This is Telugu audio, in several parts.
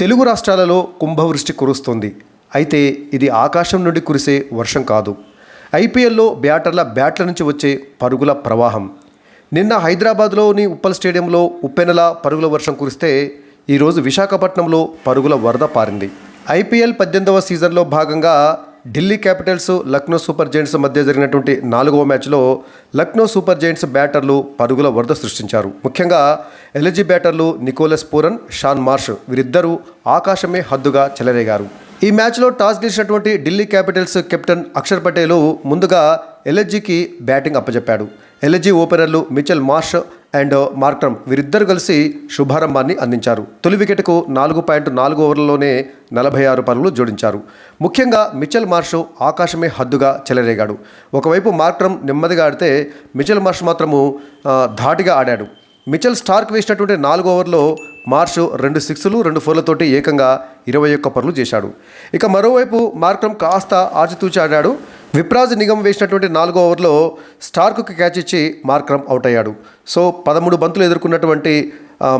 తెలుగు రాష్ట్రాలలో కుంభవృష్టి కురుస్తుంది. అయితే ఇది ఆకాశం నుండి కురిసే వర్షం కాదు. ఐపీఎల్లో బ్యాటర్ల బ్యాట్ల నుంచి వచ్చే పరుగుల ప్రవాహం. నిన్న హైదరాబాద్లోని ఉప్పల్ స్టేడియంలో ఉప్పెనల పరుగుల వర్షం కురిస్తే ఈరోజు విశాఖపట్నంలో పరుగుల వరద పారింది. ఐపీఎల్ పద్దెనిమిదవ సీజన్లో భాగంగా Delhi Capitals Lucknow Super Giants మధ్య జరిగినటువంటి నాలుగవ మ్యాచ్లో లక్నో సూపర్ జైంట్స్ బ్యాటర్లు పరుగుల వరద సృష్టించారు. ముఖ్యంగా ఎలజీ బ్యాటర్లు నికోలస్ పూరన్ షాన్ మార్ష్ వీరిద్దరూ ఆకాశమే హద్దుగా చెలరేగారు. ఈ మ్యాచ్లో టాస్ గెలిచినటువంటి ఢిల్లీ క్యాపిటల్స్ కెప్టెన్ అక్షర్ పటేల్ ముందుగా ఎల్ఎస్జీకి బ్యాటింగ్ అప్పచెప్పాడు ఎల్ఎస్జీ ఓపెనర్లు మిచెల్ మార్ష్ అండ్ మార్క్రమ్ వీరిద్దరు కలిసి శుభారంభాన్ని అందించారు. తొలి వికెట్కు నాలుగు పాయింట్ నాలుగు ఓవర్లలోనే నలభై ఆరు పరుగులు జోడించారు. ముఖ్యంగా మిచెల్ మార్ష్ ఆకాశమే హద్దుగా చెలరేగాడు. ఒకవైపు మార్క్రమ్ నెమ్మదిగా ఆడితే మిచెల్ మార్ష్ మాత్రము ధాటిగా ఆడాడు. మిచెల్ స్టార్క్ వేసినటువంటి నాలుగు ఓవర్లో మార్ష్ రెండు సిక్స్లు రెండు ఫోర్లతోటి ఏకంగా ఇరవై ఒక్క పరులు చేశాడు. ఇక మరోవైపు మార్క్రమ్ కాస్త ఆచితూచి ఆడాడు. విప్రాజ్ నిగమ్ వేసినటువంటి నాలుగో ఓవర్లో స్టార్క్కి క్యాచ్ ఇచ్చి మార్క్రమ్ అవుట్ అయ్యాడు. సో పదమూడు బంతులు ఎదుర్కొన్నటువంటి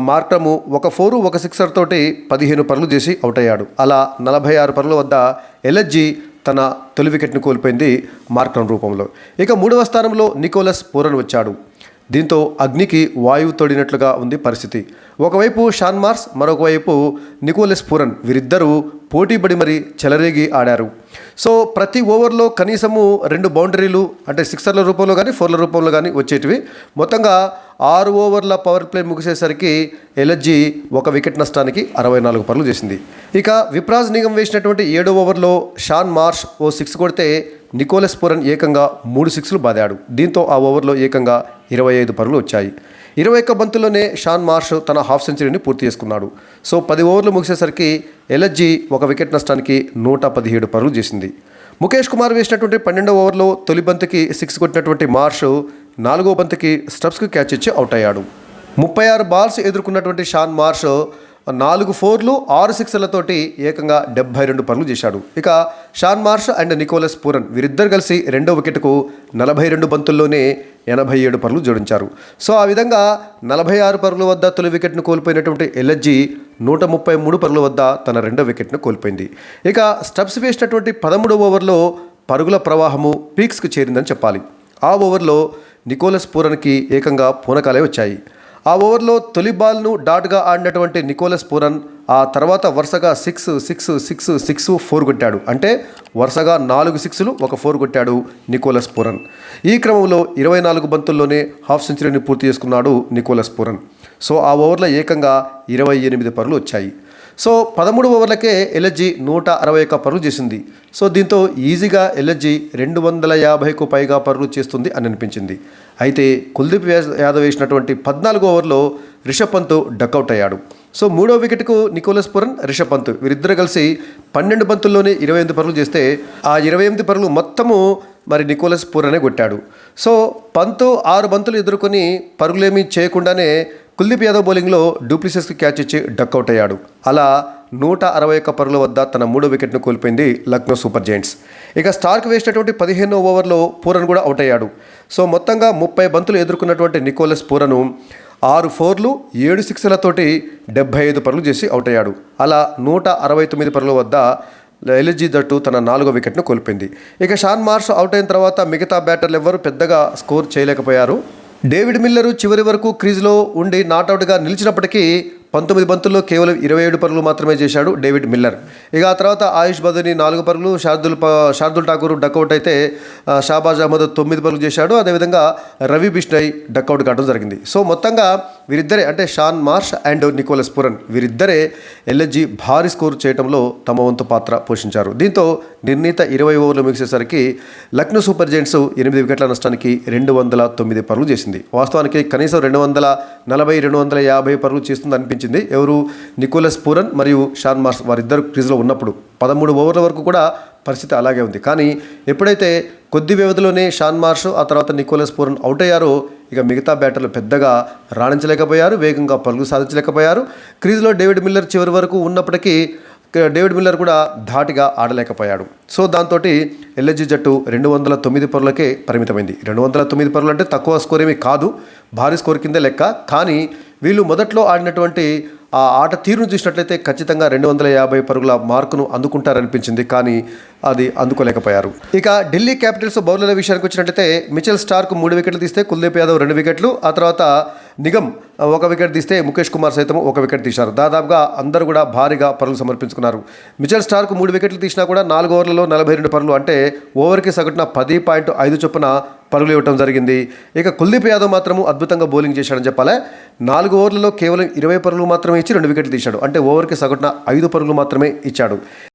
మార్క్రము ఒక ఫోరు ఒక సిక్సర్ తోటి పదిహేను పరులు చేసి అవుట్ అయ్యాడు. అలా నలభై ఆరు పరుల వద్ద ఎలర్జీ తన తొలి వికెట్ను కోల్పోయింది మార్క్రమ్ రూపంలో. ఇక మూడవ స్థానంలో నికోలస్ పూరన్ వచ్చాడు. దీంతో అగ్నికి వాయువు తోడినట్లుగా ఉంది పరిస్థితి. ఒకవైపు షాన్ మార్స్ మరొకవైపు నికోలస్ పూరన్. వీరిద్దరూ పోటీపడి మరీ చెలరేగి ఆడారు. సో ప్రతి ఓవర్లో కనీసము రెండు బౌండరీలు అంటే సిక్సర్ల రూపంలో కానీ ఫోర్ల రూపంలో కానీ వచ్చేటివి. మొత్తంగా ఆరు ఓవర్ల పవర్ ప్లే ముగిసేసరికి ఎలర్జీ ఒక వికెట్ నష్టానికి అరవై నాలుగు పనులు చేసింది. ఇక విప్రాజ్ నిగమ్ వేసినటువంటి ఏడో ఓవర్లో షాన్ మార్ష్ ఓ సిక్స్ కొడితే నికోలస్ పురన్ ఏకంగా మూడు సిక్స్లు బాదాడు. దీంతో ఆ ఓవర్లో ఏకంగా ఇరవై ఐదు పరుగులు వచ్చాయి. ఇరవై ఒక్క బంతుల్లోనే షాన్ మార్ష్ తన హాఫ్ సెంచరీని పూర్తి చేసుకున్నాడు. సో పది ఓవర్లు ముగిసేసరికి ఎలర్జీ ఒక వికెట్ నష్టానికి నూట పదిహేడు పరుగులు చేసింది. ముఖేష్ కుమార్ వేసినటువంటి పన్నెండవ ఓవర్లో తొలి బంతికి సిక్స్ కొట్టినటువంటి మార్ష్ నాలుగో బంతికి స్టెప్స్కి క్యాచ్ ఇచ్చి అవుట్ అయ్యాడు. ముప్పై ఆరు బాల్స్ ఎదుర్కొన్నటువంటి షాన్ మార్ష్ నాలుగు ఫోర్లు ఆరు సిక్స్లతోటి ఏకంగా డెబ్బై రెండు పనులు చేశాడు. ఇక Shaun Marsh and Nicholas Pooran వీరిద్దరు కలిసి రెండో వికెట్కు నలభై రెండు బంతుల్లోనే ఎనభై ఏడు పరులు జోడించారు. సో ఆ విధంగా నలభై ఆరు పరుగుల వద్ద తొలి వికెట్ను కోల్పోయినటువంటి ఎల్ఎస్జీ నూట ముప్పై మూడు పరుల వద్ద తన రెండో వికెట్ను కోల్పోయింది. ఇక స్టబ్స్ వేసినటువంటి పదమూడు ఓవర్లో పరుగుల ప్రవాహము పీక్స్కు చేరిందని చెప్పాలి. ఆ ఓవర్లో నికోలస్ పూరన్కి ఏకంగా పూనకాలే వచ్చాయి. ఆ ఓవర్లో తొలి బాల్ను డాట్గా ఆడినటువంటి నికోలస్ పూరన్ ఆ తర్వాత వరుసగా six six six six four కొట్టాడు. అంటే వరుసగా నాలుగు సిక్స్లు ఒక ఫోర్ కొట్టాడు నికోలస్ పూరన్. ఈ క్రమంలో ఇరవై నాలుగు బంతుల్లోనే హాఫ్ సెంచరీని పూర్తి చేసుకున్నాడు నికోలస్ పూరన్. సో ఆ ఓవర్లో ఏకంగా ఇరవై ఎనిమిది పరులు వచ్చాయి. సో పదమూడు ఓవర్లకే ఎల్ఎస్జీ నూట అరవై ఒక్క పరుగులు చేసింది. సో దీంతో ఈజీగా ఎల్ఎస్జీ రెండు వందల యాభైకు పైగా పరుగులు చేస్తుంది అని అనిపించింది. అయితే కుల్దీప్ యాదవ్ వేసినటువంటి పద్నాలుగు ఓవర్లో రిషబ్ పంత్ డక్అవుట్ అయ్యాడు. సో మూడో వికెట్కు నికోలస్ పురన్ రిషబ్ పంత్ వీరిద్దరు కలిసి పన్నెండు బంతుల్లోనే ఇరవై ఎనిమిది పరుగులు చేస్తే ఆ ఇరవై ఎనిమిది పరుగులు మొత్తము మరి నికోలస్ పూరనే కొట్టాడు. సో పంతు ఆరు బంతులు ఎదుర్కొని పరుగులేమీ చేయకుండానే కుల్దీప్ యాదవ్ బౌలింగ్లో డూప్లిసెస్కి క్యాచ్ ఇచ్చి డక్అవుట్ అయ్యాడు. అలా నూట అరవై ఒక్క పరుగుల వద్ద తన మూడో వికెట్ను కోల్పోయింది లక్నో సూపర్ జైంట్స్. ఇక స్టార్క్ వేసినటువంటి పదిహేనో ఓవర్లో పూరన్ కూడా అవుట్ అయ్యాడు. సో మొత్తంగా ముప్పై బంతులు ఎదుర్కొన్నటువంటి నికోలస్ పూరను ఆరు ఫోర్లు ఏడు సిక్స్లతోటి డెబ్బై ఐదు పరులు చేసి అవుట్ అయ్యాడు. అలా నూట అరవై తొమ్మిది పరుల వద్ద ఎల్జీ జట్టు తన నాలుగో వికెట్ను కోల్పోయింది. ఇక షాన్ మార్ష్ అవుట్ అయిన తర్వాత మిగతా బ్యాటర్లు ఎవ్వరూ పెద్దగా స్కోర్ చేయలేకపోయారు. డేవిడ్ మిల్లరు చివరి వరకు క్రీజ్లో ఉండి నాట్అవుట్గా నిలిచినప్పటికీ పంతొమ్మిది బంతుల్లో కేవలం ఇరవై ఏడు పరుగులు మాత్రమే చేశాడు డేవిడ్ మిల్లర్. ఇక ఆ తర్వాత ఆయుష్ బదుని నాలుగు పరుగులు శార్దుల్ శార్దుల్ ఠాకూర్ డక్అవుట్ అయితే షాబాజ్ అహ్మద్ తొమ్మిది పరుగులు చేశాడు. అదేవిధంగా రవి బిష్ణయ్ డక్అవుట్ కావడం జరిగింది. సో మొత్తంగా వీరిద్దరే అంటే Shaun Marsh and Nicholas Pooran వీరిద్దరే LSG భారీ స్కోర్ చేయడంలో తమ వంతు పాత్ర పోషించారు. దీంతో నిర్ణీత ఇరవై ఓవర్లు ముగిసేసరికి లక్నో సూపర్ జైంట్స్ ఎనిమిది వికెట్ల నష్టానికి రెండు వందల తొమ్మిది పరుగులు చేసింది. వాస్తవానికి కనీసం రెండు వందల నలభై రెండు వందల యాభై పరుగులు చేస్తుంది అనిపించింది ఎవరు? నికోలస్ పూరన్ మరియు షాన్ మార్స్ వారిద్దరు క్రీజ్లో ఉన్నప్పుడు. పదమూడు ఓవర్ల వరకు కూడా పరిస్థితి అలాగే ఉంది. కానీ ఎప్పుడైతే కొద్ది వ్యవధిలోనే షాన్ మార్ష్ ఆ తర్వాత నికోలస్ పూరన్ అవుట్ అయ్యారో ఇక మిగతా బ్యాటర్లు పెద్దగా రాణించలేకపోయారు వేగంగా పరుగులు సాధించలేకపోయారు. క్రీజ్లో డేవిడ్ మిల్లర్ చివరి వరకు ఉన్నప్పటికీ డేవిడ్ మిల్లర్ కూడా ధాటిగా ఆడలేకపోయాడు. సో దాంతో ఎల్ఎస్జీ జట్టు రెండు వందల తొమ్మిది పరులకే పరిమితమైంది. రెండు వందల తొమ్మిది పరులు అంటే తక్కువ స్కోర్ ఏమీ కాదు. భారీ స్కోర్ కిందే లెక్క. కానీ వీళ్ళు మొదట్లో ఆడినటువంటి ఆ ఆట తీరును చూసినట్లయితే ఖచ్చితంగా రెండు వందల యాభై పరుగుల మార్కును అందుకుంటారనిపించింది కానీ అది అందుకోలేకపోయారు. ఇక ఢిల్లీ క్యాపిటల్స్ బౌలర్ల విషయానికి వచ్చినట్లయితే మిచెల్ స్టార్క్ మూడు వికెట్లు తీస్తే కుల్దీప్ యాదవ్ రెండు వికెట్లు ఆ తర్వాత నిగమ్ ఒక వికెట్ తీస్తే ముఖేష్ కుమార్ సైతం ఒక వికెట్ తీశారు. దాదాపుగా అందరూ కూడా భారీగా పరుగులు సమర్పించుకున్నారు. మిచెల్ స్టార్క్ మూడు వికెట్లు తీసినా కూడా నాలుగు ఓవర్లలో నలభై రెండు పరుగులు అంటే ఓవర్కి సగటున పది పాయింట్ ఐదు చొప్పున పరుగులు ఇవ్వటం జరిగింది. ఇక కుల్దీప్ యాదవ్ మాత్రము అద్భుతంగా బౌలింగ్ చేశాడని చెప్పాలి. నాలుగు ఓవర్లలో కేవలం ఇరవై పరుగులు మాత్రమే ఇచ్చి రెండు వికెట్లు తీశాడు. అంటే ఓవర్కి సగటున ఐదు పరుగులు మాత్రమే ఇచ్చాడు.